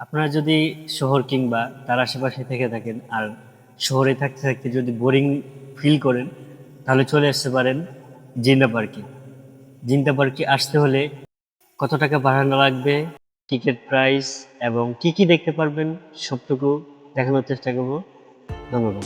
আপনারা যদি শহর কিংবা তার আশেপাশে থেকে থাকেন আর শহরে থাকতে থাকতে যদি বোরিং ফিল করেন, তাহলে চলে আসতে পারেন জিন্দা পার্কে। জিন্দা পার্কে আসতে হলে কত টাকা বাড়ানো লাগবে, টিকিট প্রাইস এবং কি কি দেখতে পারবেন, সবটুকু দেখানোর চেষ্টা করব। ধন্যবাদ।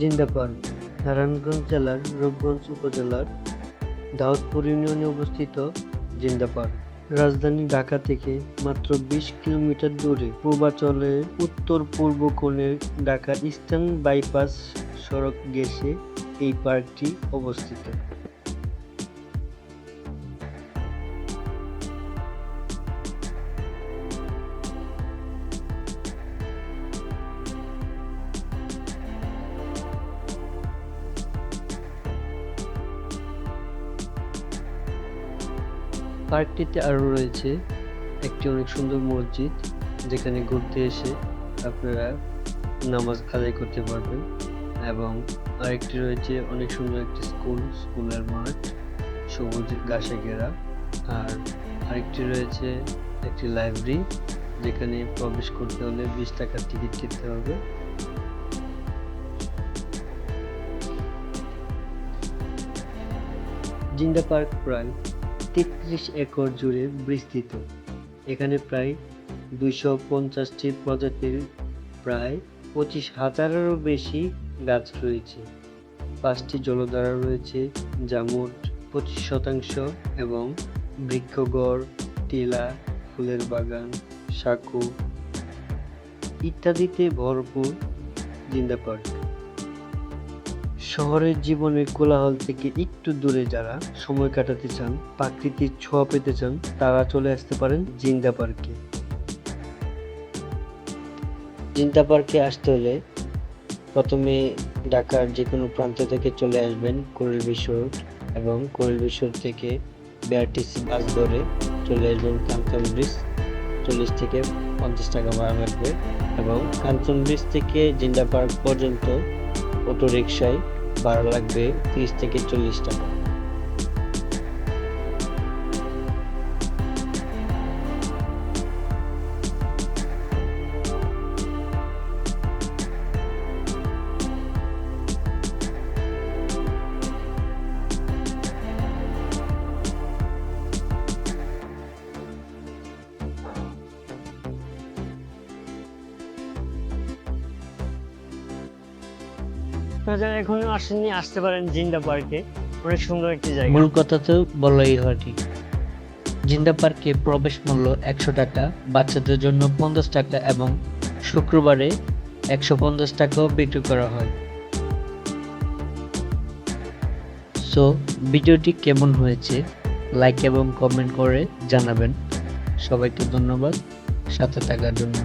জিন্দা পার্ক নারায়ণগঞ্জ জেলার রূপগঞ্জ উপজেলার দাউদপুর ইউনিয়নে অবস্থিত জিন্দাপান রাজধানী ঢাকা থেকে মাত্র বিশ কিলোমিটার দূরে পূর্বাচলের উত্তর পূর্ব কোণের ঢাকা ইস্টার্ন বাইপাস সড়ক গেসে এই পার্কটি অবস্থিত। পার্কটিতে আরও রয়েছে একটি অনেক সুন্দর মসজিদ, যেখানে ঘুরতে এসে আপনারা নামাজ আদায় করতে পারবেন এবং আরেকটি রয়েছে অনেক সুন্দর একটি স্কুল, স্কুলের মাঠ, সবুজ ঘাসে ঘেরা আর আরেকটি রয়েছে একটি লাইব্রেরি, যেখানে প্রবেশ করতে হলে বিশ টাকার টিকিট কিনতে হবে। জিন্দা পার্ক প্রায় তেত্রিশ একর জুড়ে বিস্তৃত। এখানে প্রায় দুইশো পঞ্চাশটি প্রজাতির প্রায় পঁচিশ হাজারেরও বেশি গাছ রয়েছে। পাঁচটি জলধারা রয়েছে, যা মোট পঁচিশ শতাংশ এবং বৃক্ষগড়, টিলা, ফুলের বাগান, সাঁকো ইত্যাদিতে ভরপুর জিন্দা পার্ক শহরের জীবনের কোলাহল থেকে একটু দূরে যারা সময় কাটাতে চান, প্রাকৃতিক ছোঁয়া পেতে চান, তারা চলে আসতে পারেন জিন্দা পার্কে। জিন্দা পার্কে আসতে হলে প্রথমে ঢাকার যে কোনো প্রান্ত থেকে চলে আসবেন কোরেল বিশ্ব এবং কোরেল বিশ্ব থেকে বিআরটিসি বাস ধরে চলে আসবেন কাঞ্চন ব্রিজ, চল্লিশ থেকে পঞ্চাশ টাকা ভাড়া লাগবে এবং কাঞ্চন ব্রিজ থেকে জিন্দা পার্ক পর্যন্ত অটো রিক্সায় ভাড়া লাগবে তিরিশ থেকে চল্লিশ টাকা। আপনারা এখনও আসেননি, আসতে পারেন জিন্দা পার্কে অনেক সুন্দর একটি জায়গা। মূল কথা তো বলাই হয়নি জিন্দা পার্কে প্রবেশ মূল্য একশো টাকা, বাচ্চাদের জন্য পঞ্চাশ টাকা এবং শুক্রবারে একশো পঞ্চাশ টাকাও বিক্রি করা হয়। সো ভিডিওটি কেমন হয়েছে লাইক এবং কমেন্ট করে জানাবেন। সবাইকে ধন্যবাদ, সাথে থাকার জন্য।